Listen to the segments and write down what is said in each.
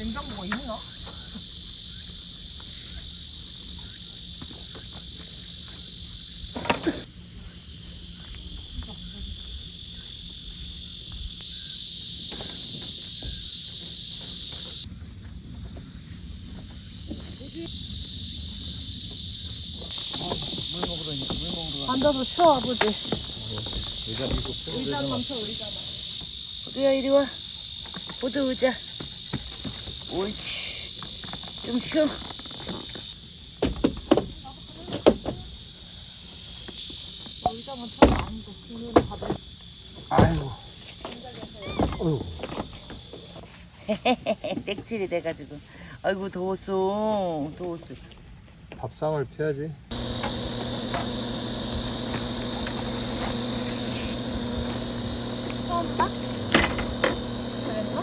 냉장고가 있나? 앉아서 쉬어 아버지. 의자 밀고 의자 많죠 의자가. 우리야 이리 와. 보드 의자. 옳지. 좀 쉬어. 아이고 어휴 땡칠이 돼가지고. 아이고 더웠어. 더웠어. 밥상을 펴야지 처음 딱? 그랬나?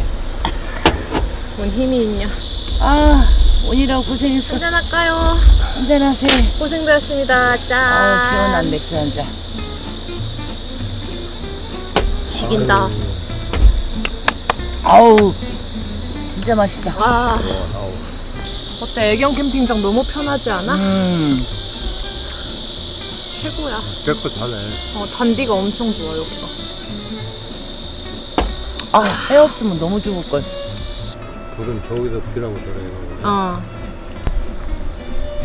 뭔 힘이 있냐? 아 오늘하고 고생했어. 한잔할까요? 한잔하세요. 고생되었습니다. 짠. 아 시원한 맥주 한 잔. 지긴다. 아우 진짜 맛있다. 와. 어때? 애경 캠핑장 너무 편하지 않아? 음. 최고야. 자네 어, 잔디가 엄청 좋아, 여기가. 아, 해 없으면 너무 죽을 걸. 불은 저기서 피라고 저래요 어.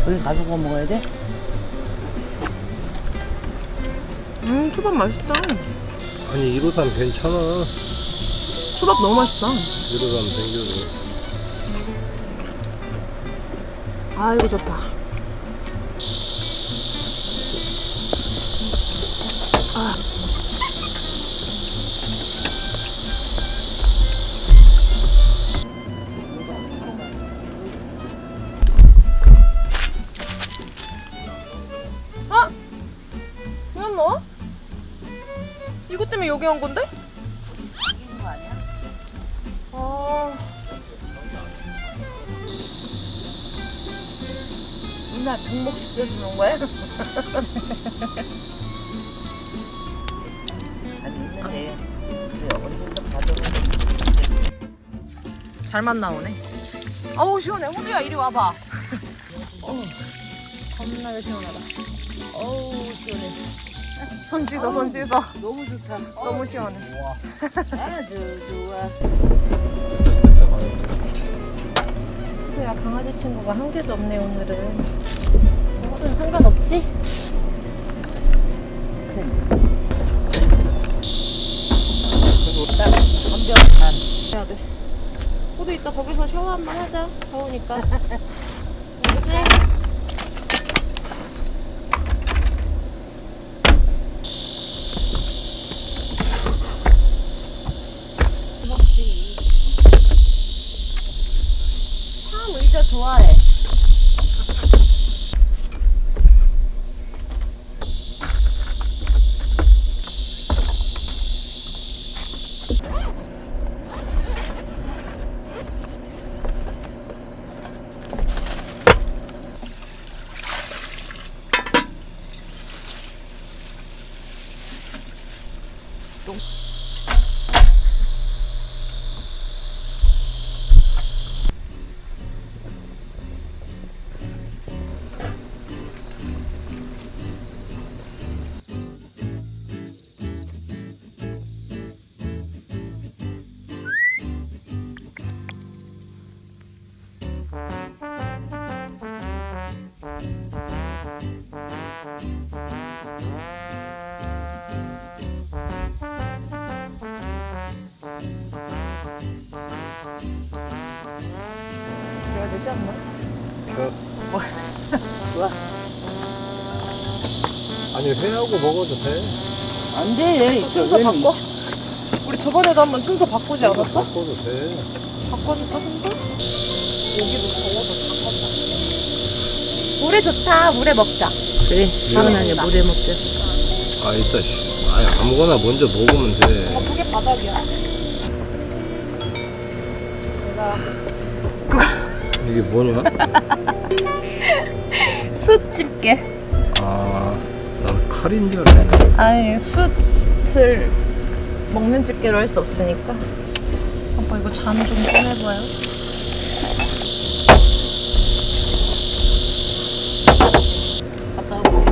여기 가져가 먹어야 돼? 음, 초밥 맛있다. 아니 1호산 괜찮아 초밥 너무 맛있다. 1호산 생겨도 아이고, 좋다. 여기 온 건데? 누나 등목 놓은 거야? 아니 있는데 가져가 잘만 나오네. 아우 시원해. 호두야 이리 와봐. 어, 겁나게 시원하다. 어우 시원해 손 씻어, 손 씻어. 너무 좋다 너무 시원해. 아주 좋아 호두야 강아지 친구가 한 개도 없네 오늘은. 호두는 상관없지? 해야 돼. 호두 이따 저기서 샤워 한 번 하자. 더우니까. 하고 먹어도 돼. 안 돼. 순서 바꿔? 우리 저번에도 한번 순서 바꾸지 않았어? 바꿔도 돼. 바꿔줄까 순서? 여기도 더워서 바꿨다. 물에 좋다. 물에 먹자. 그래. 시원하게 물에 먹자. 아 이따 씨. 아니 아무거나 먼저 먹으면 돼. 어, 그게 바닥이야. 이게 뭐냐? 숯 집게. 아, 난 칼인 줄 알았네. 아니 숯을 먹는 집게로 할 수 없으니까. 아빠 이거 잔 좀 꺼내봐요. 갔다 오고.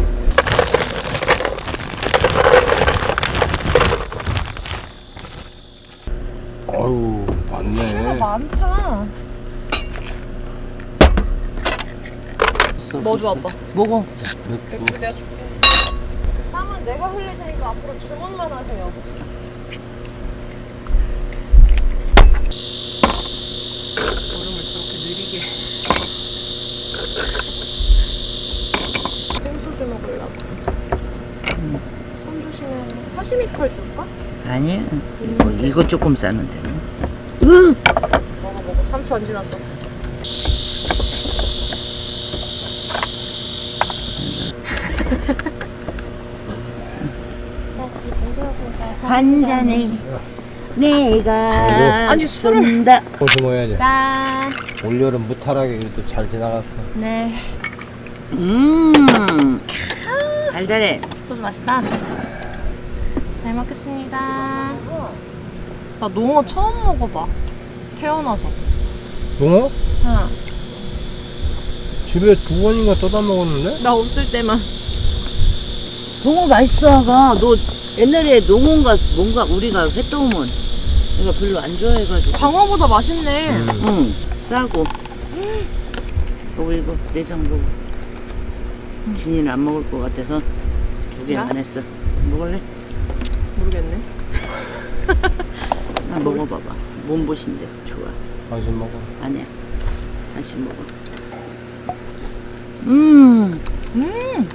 어우, 많네. 많다. 넣어줘 아빠. 먹어. 맥주. 맥주 내가 줄게. 내가 흘릴 테니까 앞으로 주문만 하세요. 얼음을 저렇게 느리게. 생소주 먹으려고. 손 조심해. 사시미 칼 줄까? 아니야. 뭐 이거 조금 싸는데. 으. 먹어 먹어. 3초 안 지났어. 한 잔에 내가 아니, 술을- 쏜다. 좀 해야지. 짠. 올여름 무탈하게 그래도 잘 지나갔어. 네. 음. 달달해. 소주 맛있다. 잘 먹겠습니다. 나 농어 처음 먹어봐. 태어나서. 농어? 응. 집에 두 번인가 떠다 먹었는데? 나 없을 때만. 농어 맛있어, 아가. 너 옛날에 농어인가 뭔가 우리가 회 떠오면 내가 별로 안 좋아해가지고. 광어보다 맛있네. 응. 싸고. 너 이거 내장 먹어. 진이는 안 먹을 것 같아서 두 개만 나? 했어. 먹을래? 모르겠네. 나 먹어봐봐. 몸보신데 좋아. 당신 먹어. 아니야. 다시 먹어. 음. 음.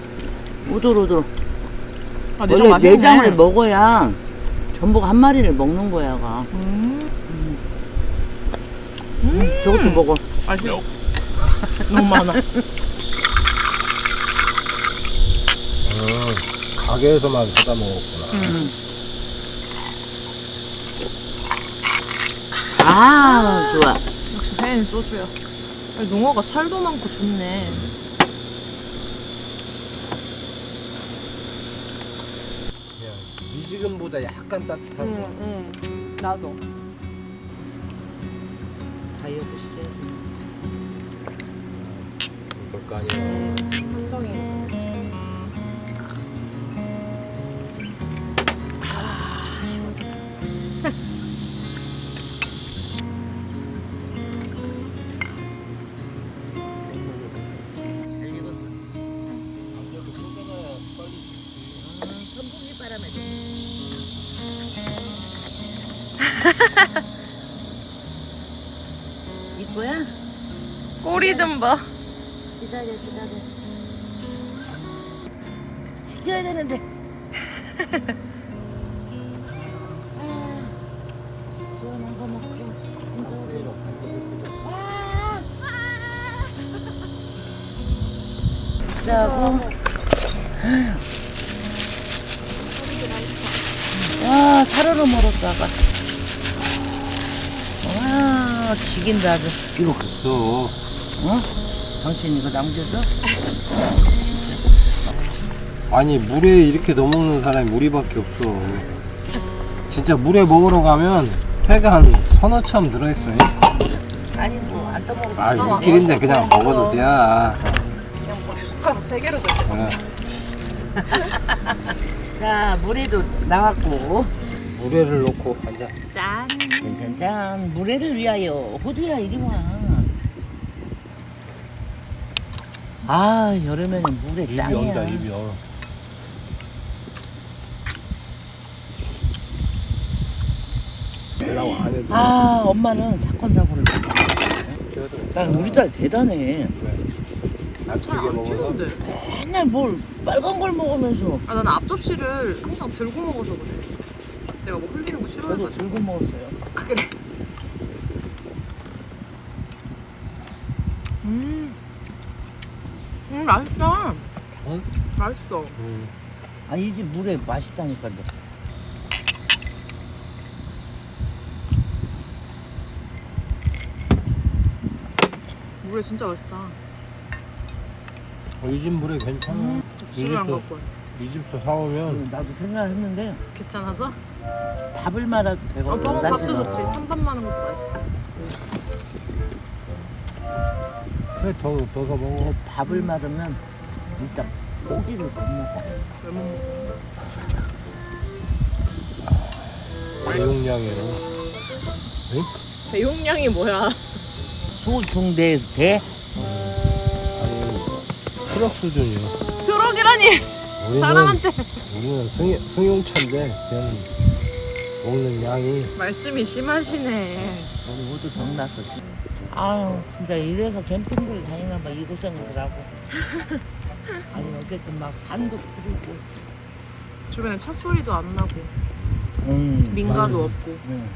오돌오돌. 아, 내장 원래 맛있네. 내장을 먹어야 전복 한 마리를 먹는 거야, 가. 음. 음, 저것도 먹어. 맛있어. 너무 많아. 음, 가게에서만 떠다 먹었구나. 아, 좋아. 역시 회는 소주야. 아니, 농어가 살도 많고 좋네. 그냥 미 지근보다 약간 따뜻한 거. 응. 나도. 다이어트 시켜야지. 그럴 거 아니야. 꼬리 좀 봐. 기다려, 기다려. 지켜야 되는데. 아, 시원한 거 먹자. 아! 자고. 와, 사르르 멀었다가. 와, 죽인다, 아주. 이거 없어. 어? 당신 이거 남겨줘? 아니 물에 이렇게 넣어 먹는 사람이 우리밖에 없어. 진짜 물에 먹으러 가면 회가 한 서너 참 들어있어. 아니, 뭐, 안 떠먹어도 아 어, 일길인데 그냥 먹어도 돼. 그냥 뭐 숟가락 세 개로 줬어. 그냥 자, 물에도 나왔고. 물에를 넣고 앉아. 짠. 짠짠짠, 물에를 위하여. 호두야, 이리 와. 아, 여름에는 물에 입이 짱이야. 온다 입이 어. 나와 안 해도. 아, 엄마는 사건 사고를. 난 우리 딸 대단해. 잘안. 튀는데. 맨날 뭘 빨간 걸 먹으면서 아 나는 앞접시를 항상 들고 먹어서 그래. 내가 뭐 흘리는 거 저도 싫어해가지고. 들고 먹었어요. 아 그래. 음. 음 맛있다. 응? 맛있어. 음. 아이집 물에 맛있다니까요. 물에 진짜 맛있다. 어, 이집 물에 괜찮아. 안 이집도- 갖고 와. 이 집서 사오면 나도 생각했는데 귀찮아서? 밥을 말아도 어, 되거든. 뻥은 밥도 사실은. 좋지. 찬밥 많은 것도 맛있어. 그래 더 넣어서 먹어. 밥을 말으면 일단 고기를 못 먹어. 먹어? 대용량이라. 대용량이 뭐야? 소중대 대 아니 트럭 수준이야. 트럭이라니! 우리는 사람한테 우리는 승, 승용차인데 그냥 먹는 양이 말씀이 심하시네. 우리 모두 정났어. 아유 진짜 이래서 캠핑들을 다니나 봐 이 고생을 하고. 아니 어쨌든 막 산도 푸르고. 주변에 차 소리도 안 나고 음. 민가도 맞아. 없고. 응.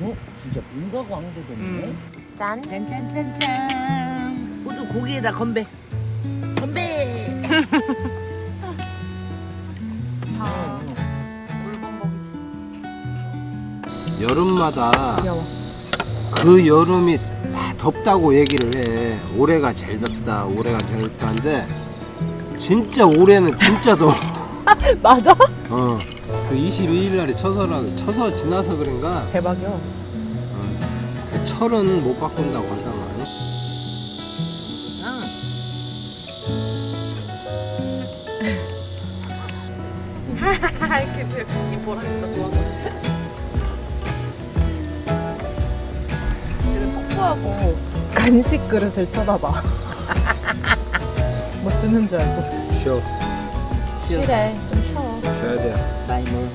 어 진짜 민가가 안 되던데. 음. 짠. 짠짠짠짠. 모두 고기에다 건배. 건배. 다 물범벅이지. 여름마다 귀여워. 그 여름이 다 덥다고 얘기를 해. 올해가 제일 덥다. 올해가 제일 덥다는데 진짜 올해는 진짜 더워. 맞아? 어. 그 22일 날에 처서라 처서 지나서 그런가 대박이야. 그 철은 못 바꾼다고 하잖아. 이렇게 이 보라 진짜 좋아서. 하고 간식 그릇을 쳐다봐. 뭐 주는 줄 알고. 쉬어. 쉬래. 좀 쉬어. 쉬어야 돼. 많이 먹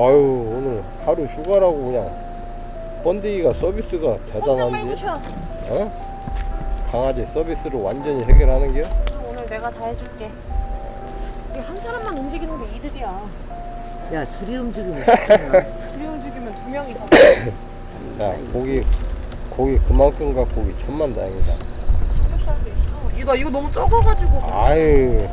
아유 오늘 하루 휴가라고 그냥 번데기가 서비스가 대단한데. 쉬어. 어? 강아지 서비스로 완전히 해결하는 게요? 오늘 내가 다 해줄게. 이게 한 사람만 움직이는 게 이득이야. 야 둘이 움직이면. 둘이 움직이면 두 명이 더. 야 고기 고기 그만큼 갖고 오기 천만 다행이다 삼겹살도 있어. 이거 이거 너무 적어가지고. 아유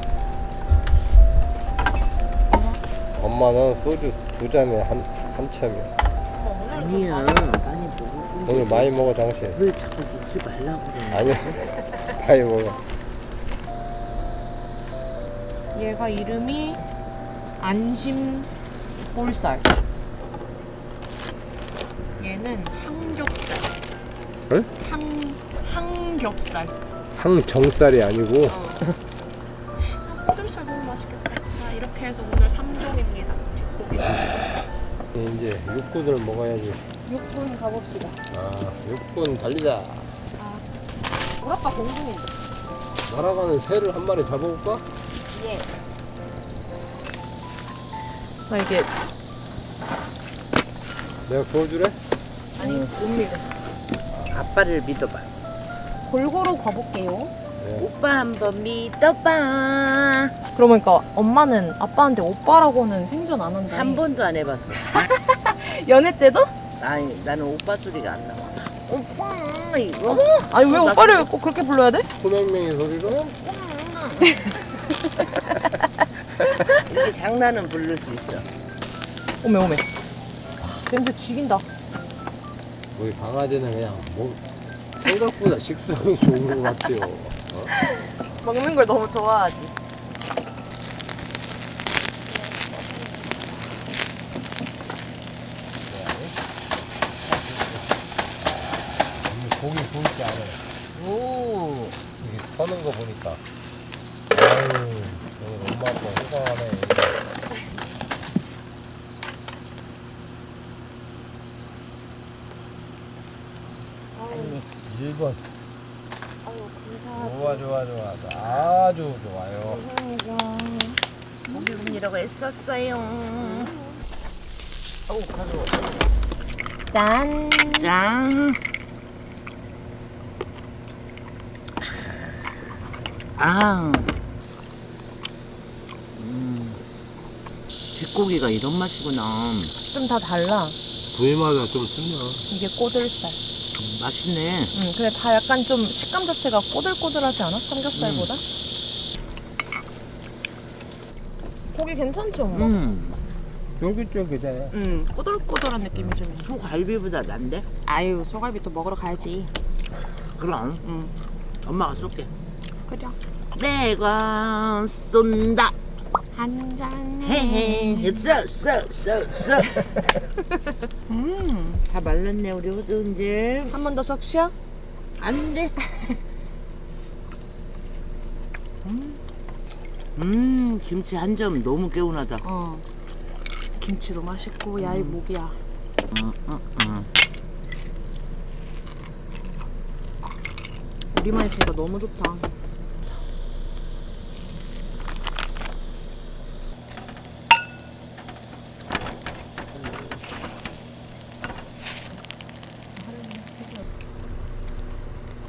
엄마는 소주 두 잔에 한, 한 첨이야 아니야 많이 먹어. 오늘 많이 먹어 당신 왜 자꾸 먹지 말라고 그래? 아니요 많이 먹어 얘가 이름이 안심 볼살. 얘는 항겹살. 응? 항 항겹살. 항정살이 아니고 꼬들살 너무 맛있겠다. 자 이렇게 해서 오늘 3종입니다. 고기. 이제 육군을 먹어야지 6분 가봅시다. 아 육군 달리자 아, 우리 아빠 공중인데. 날아가는 새를 한 마리 잡아볼까? 예. 나 이게 내가 구워주래? 아니 못 믿어. 아빠를 믿어봐. 골고루 가볼게요. 네. 오빠 한번 믿어봐. 그러니까 엄마는 아빠한테 오빠라고는 생전 안 한다. 한 번도 안 해봤어. 연애 때도? 아니 나는 오빠 소리가 안 나와. 오빠 이거. 아니 왜 나 오빠를 꼭 그렇게 불러야 돼? 소맹맹이 소리로? 이렇게 장난은 부를 수 있어. 오메 오메. 냄새 죽인다. 우리 강아지는 그냥 뭐 생각보다 식성이 좋은 것 같아요 어? 먹는 걸 너무 좋아하지. 고기 줄 알아요. 오. 이게 터는 거 보니까. 아유 오늘 엄마 아빠 호강하네. 아니 1번 아유 감사하지. 좋아 좋아 좋아 아주 좋아요 했었어요. 어우 가져와. 짠. 짠. 아. 음. 뒷고기가 이런 맛이구나. 좀 다 달라. 부위마다 좀 틀려 이게 꼬들살. 음, 맛있네. 응, 근데 다 약간 좀 식감 자체가 꼬들꼬들하지 않아? 삼겹살보다? 고기 괜찮지, 엄마? 음. 쫄깃쫄깃해 응, 꼬들꼬들한 느낌이 좀 있어. 소갈비보다 난데? 아유, 소갈비 또 먹으러 가야지. 그럼. 응, 엄마가 쏠게. 그죠? 내가 쏜다. 한 잔에. 헤헤. 써, 써, 써, 써. 음, 다 말랐네, 우리 호두 이제. 한 번 더석 쉬어? 안 돼. 음, 김치 한 점 너무 개운하다. 어. 김치로 맛있고, 야이 목이야. 응, 응, 응. 우리만 있으니까 너무 좋다.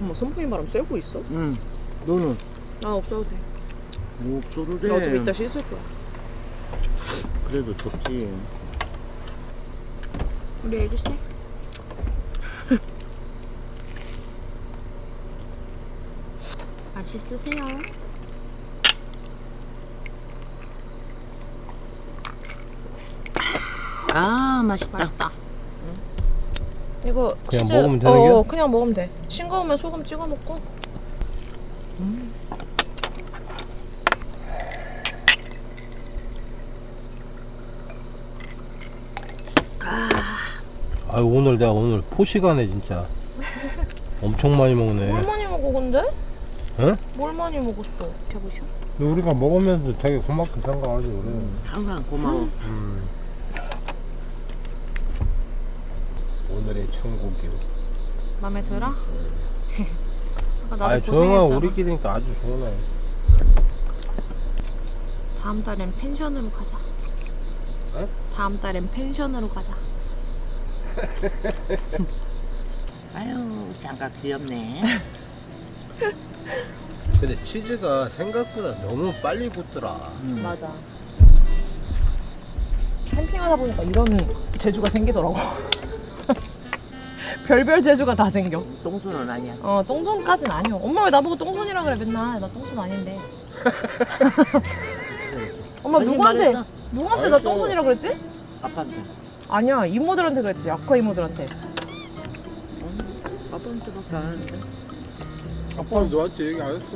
엄마 손풍기 바람 쐬고 있어? 응. 너는? 나 없어도 돼. 뭐 없어도 돼. 나 어차피 이따 씻을 거야. 그래도 덥지. 우리 애기 쎄? 맛있으세요? 아, 맛있다. 맛있다. 이거 그냥 치즈- 먹으면 되는 어? 어, 그냥 먹으면 돼. 싱거우면 소금 찍어 먹고. 오늘 내가 오늘 포시가네 진짜 엄청 많이 먹네 뭘 많이 먹어 근데? 응? 뭘 많이 먹었어? 보셔. 근데 우리가 먹으면서 되게 고맙게 생각하지 우리 항상 고마워. 음. 오늘의 천국이 마음에 들어? 아까 나도 아 고생했잖아. 우리끼리니까 아주 좋네 다음 달엔 펜션으로 가자. 어? 다음 달엔 펜션으로 가자. 아유 장갑 귀엽네. 근데 치즈가 생각보다 너무 빨리 굳더라. 음. 맞아. 캠핑하다 보니까 이런 재주가 생기더라고. 별별 재주가 다 생겨. 똥손은 아니야. 어, 똥손까진 아니요. 엄마 왜 나보고 똥손이라 그래 맨날. 나 똥손 아닌데. 엄마 누구한테 했어? 누구한테 나 알았어. 똥손이라 그랬지? 아빠한테. 아니야 이모들한테 그랬지. 아까 이모들한테. 아빠한테밖에 안 하는데. 아빠는 너한테 얘기 안 했어.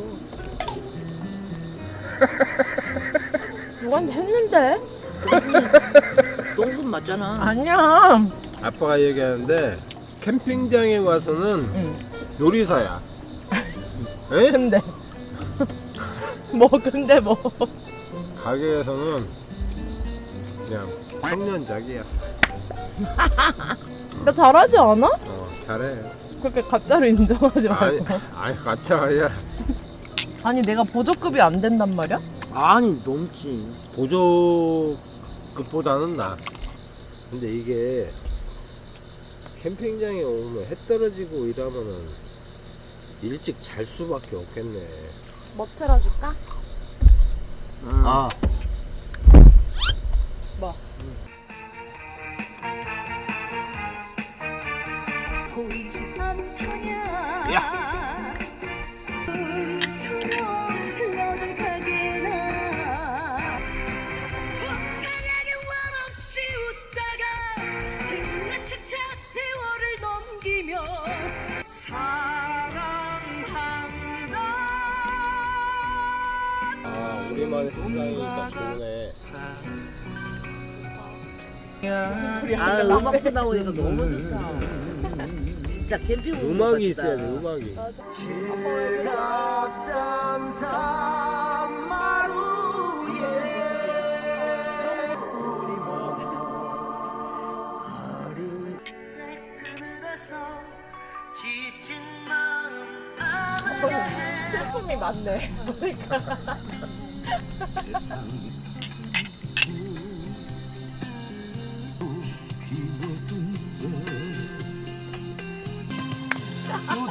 누구한테 했는데? 똥손 맞잖아. 아니야. 아빠가 얘기하는데 캠핑장에 와서는 응. 요리사야. 에? 근데 뭐 근데 뭐 가게에서는 그냥 청년작이야. 나 잘하지 않아? 어, 잘해. 그렇게 가짜로 인정하지 아니, 말고. 아니 가짜야. 아니 내가 보조급이 안 된단 말이야? 아니 넘지. 보조급보다는 나. 근데 이게 캠핑장에 오면 해 떨어지고 이러면은 일찍 잘 수밖에 없겠네. 멋테라 줄까? 응. 아, 뭐? 아 우리만의 시간이니까 좋네. 무슨 소리야? 아 음악 듣다 보니까 너무 좋다. 진짜 캠핑 온 음악이 것 있어야 돼. 음악이. 지친 마음 슬픔이 많네. 그러니까.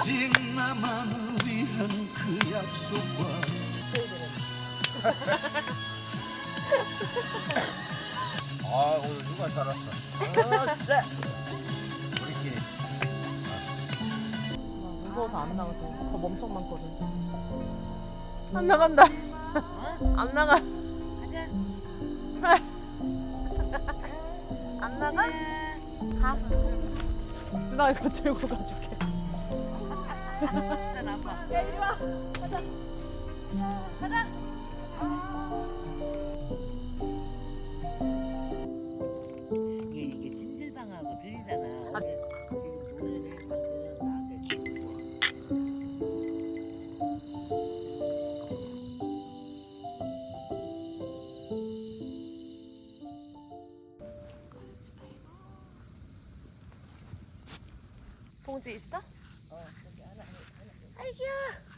오직 나만을 위한 그 약속과 아 오늘 누가 잘 왔어. 아싸. 우리끼리. 무서워서 안 나가서 겁 엄청 많거든. 안 나간다. 안 나가. 안 나가? 가. 나 이거 들고 가줄게. 야 이리 와. 가자. 가자. 이게 이게 찜질방하고 들리잖아. 지금 노래는 당신은 나한테 주고. 봉지 있어? 너무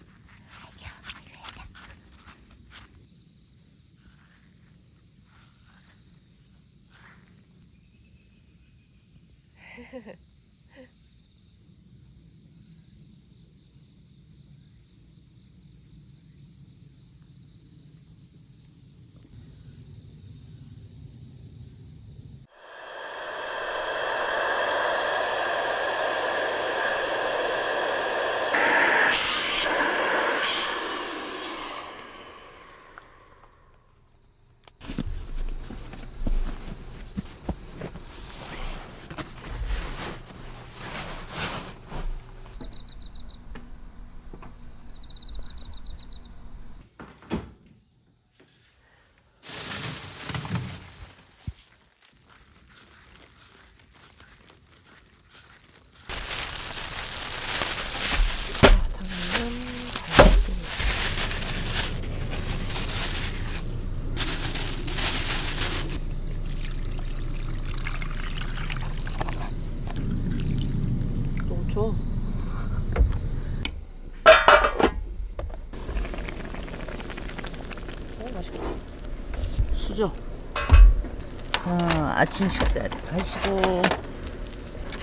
아침 식사도 하시고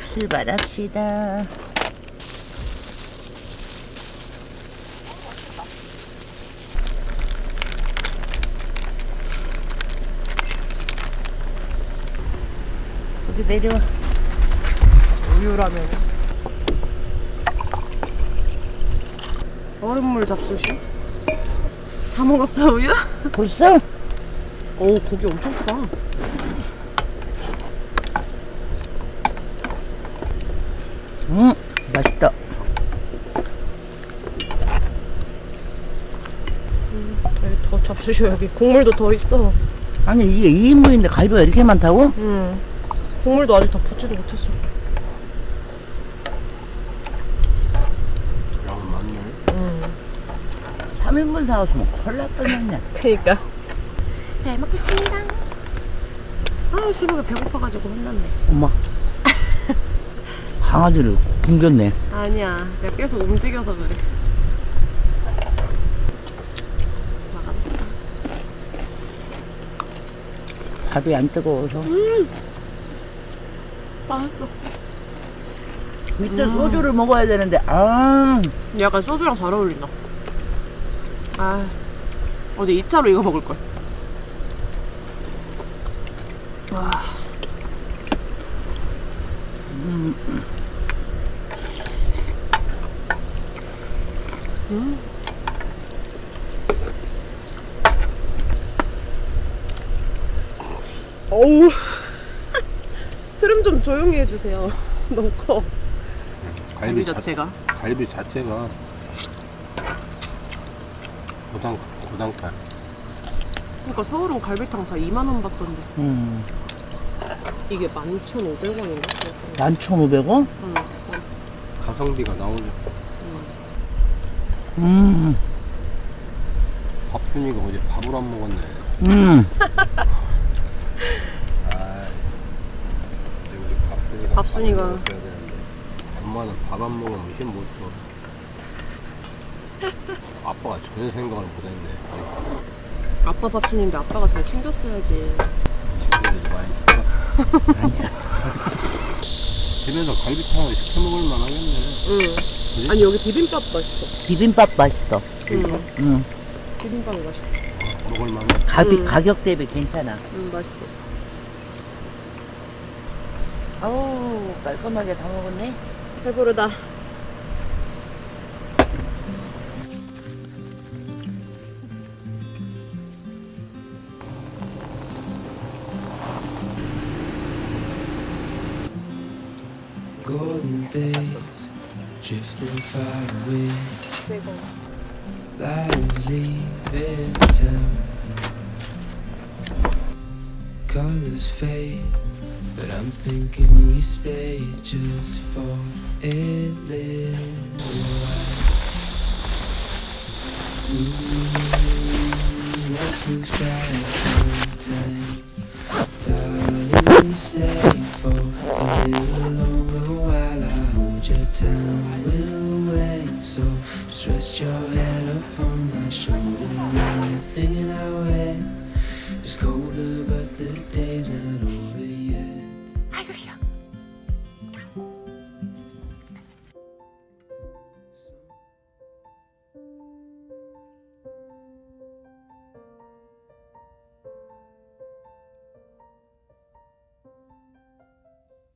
출발합시다. 거기 내려 우유라면 얼음물 잡수시. 다 먹었어 우유? 벌써? 오 고기 엄청 크다. 더 잡수셔 여기 국물도 더 있어. 아니, 이게 2인분인데 갈비가 이렇게 많다고? 음. 국물도 아직 다 붓지도 못했어. 양 많네. 음. 3인분 사왔으면 콜라 떠났냐. 그니까. 잘 먹겠습니다. 아유 새벽에 배고파가지고 혼났네. 엄마. 강아지를 굶겼네. 아니야, 내가 계속 움직여서 그래. 막아놓자. 밥이 안 뜨거워서. 맛있어. 밑에 소주를 먹어야 되는데, 아, 약간 소주랑 잘 어울린다. 아, 어제 2차로 이거 먹을 걸. 와, 음. 어우. 트름 좀 조용히 해주세요. 너무 커. 갈비 자- 자체가. 갈비 자체가 고당 고당가. 그러니까 서울은 갈비탕 다 2만 원 받던데. 음, 이게 11,500원인가? 11,500원? 응. 가성비가 나오네. 음, 밥 순이가 어제 밥을 안 먹었네. 음. 아, 우리 밥순이가 되는데. 엄마는 밥 안 먹으면 힘못 써. 아빠가 전혀 생각을 못 했네. 아빠 밥순인데 아빠가 잘 챙겼어야지. 지금도 많이 컸다. 집에서 갈비탕을 시켜 먹을 만하겠네. 응. 아니 여기 비빔밥 맛있어. 비빔밥 맛있어. 응. 음, 비빔밥이 맛있어. 먹을 만해. 가비, 음. 가격 대비 괜찮아. 응 맛있어. 아우, 깔끔하게 다 먹었네. 배부르다. golden days drifting far away. Lions leaving town. Colors fade, but I'm thinking we stay just for a little while. Ooh, let's lose track of time. Darling, stay for a little longer while I hold your time. We'll wait, so just rest your head upon my shoulder. Now you're thinking I wait. It's colder, but the days are